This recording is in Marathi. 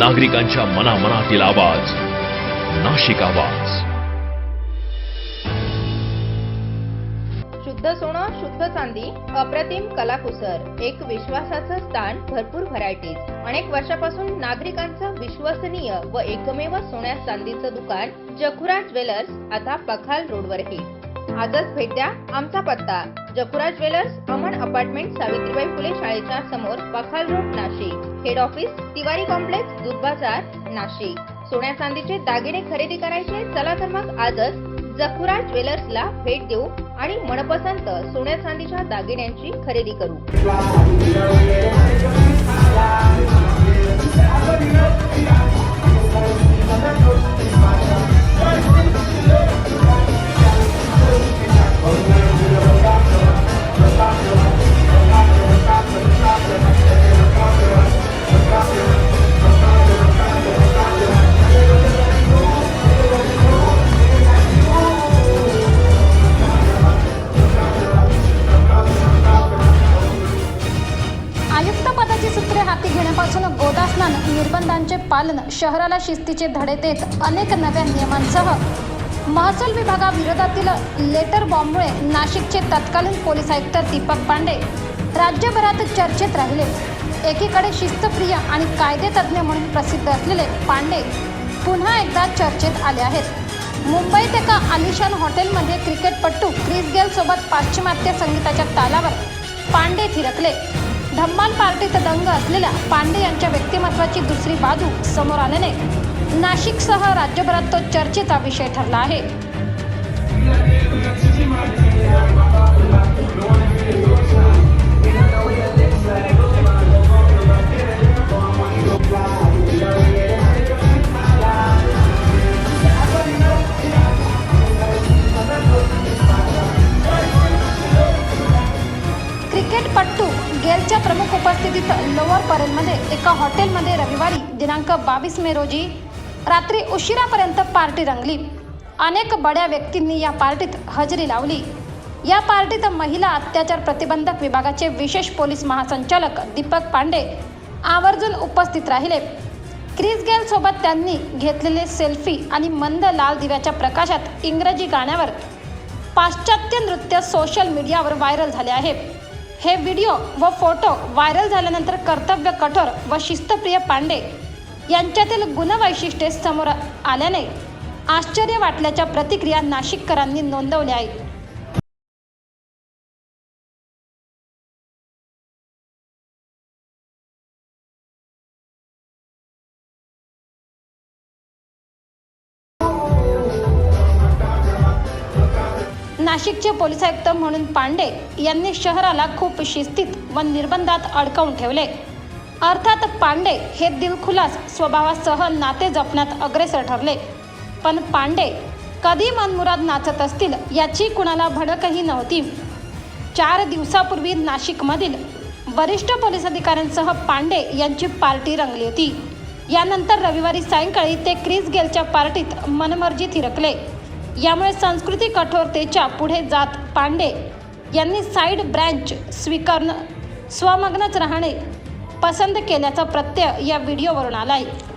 नागरिकांच्या मनामनातील आवाज नाशिक आवाज. शुद्ध सोनं शुद्ध चांदी अप्रतिम कलाकुसर एक विश्वासाचं स्थान भरपूर व्हरायटीज. अनेक वर्षापासून नागरिकांचं विश्वसनीय व एकमेव सोन्या चांदीचं दुकान जखुरा ज्वेलर्स आता पखाल रोडवरही आजच भेट द्या आमचा पत्ता जखुरा ज्वेलर्स अमन अपार्टमेंट सावित्रीबाई फुले शाळेच्या समोर Pakhal road Nashik. Head office Tiwari complex Dudh Bazar Nashik. सोन्या चांदीचे दागिने खरेदी करायचे चला तर मग आजच जखुरा ज्वेलर्सला भेट देऊ आणि मनपसंत सोन्या चांदीच्या दागिन्यांची खरेदी करू. हाती गोदास्नान निर्बंधांचे पालन शहराला शिस्तीचे धडे देत अनेक नव्या नियमांसह महसूल विभागाविरोधातील लेटर बॉम्बमुळे नाशिकचे तत्कालीन पोलीस आयुक्त दीपक पांडे राज्यभरात चर्चेत राहिले. एकीकडे शिस्तप्रिय आणि कायदेतज्ञ म्हणून प्रसिद्ध असलेले पांडे पुन्हा एकदा चर्चेत आले आहेत. मुंबईत एका आलिशान हॉटेलमध्ये क्रिकेटपटू क्रिस गेलसोबत पाश्चिमात्य संगीताच्या तालावर पांडे थिरकले. धम्मान पार्टीत दंग असलेल्या पांडे यांच्या व्यक्तिमत्वाची दुसरी बाजू समोर आल्याने नाशिकसह राज्यभरात तो चर्चेचा विषय ठरला आहे. लोअर एका हॉटेलमध्ये रविवारी दिनांक बावीस मे रोजी रात्री उशिरापर्यंत पार्टी रंगली. अनेक बड्या व्यक्तींनी या पार्टीत हजेरी लावली. या पार्टीत महिला अत्याचार प्रतिबंधक विभागाचे विशेष पोलीस महासंचालक दीपक पांडे आवर्जून उपस्थित राहिले. क्रिस गेलसोबत त्यांनी घेतलेले सेल्फी आणि मंद लाल दिव्याच्या प्रकाशात इंग्रजी गाण्यावर पाश्चात्य नृत्य सोशल मीडियावर व्हायरल झाले आहे. हे व्हिडिओ व फोटो व्हायरल झाल्यानंतर कर्तव्य कठोर व शिस्तप्रिय पांडे यांच्यातील गुणवैशिष्ट्ये समोर आल्याने आश्चर्य वाटल्याच्या प्रतिक्रिया नाशिककरांनी नोंदवल्या आहेत. नाशिकचे पोलीस आयुक्त म्हणून पांडे यांनी शहराला खूप शिस्तीत व निर्बंधात अडकवून ठेवले. अर्थात पांडे हे दिलखुलास स्वभावासह नाते जपण्यात अग्रेसर ठरले. पण पांडे कधी मनमुराद नाचत असतील याची कुणाला भडकही नव्हती. चार दिवसापूर्वी नाशिकमधील वरिष्ठ पोलीस अधिकाऱ्यांसह पांडे यांची पार्टी रंगली होती. यानंतर रविवारी सायंकाळी ते क्रिस गेलच्या पार्टीत मनमर्जी थिरकले. यामुळे सांस्कृतिक कठोरतेच्या पुढे जात पांडे यांनी साईड ब्रँच स्वीकारणं स्वमग्नच राहणे पसंत केल्याचा प्रत्यय या व्हिडिओवरून आला आहे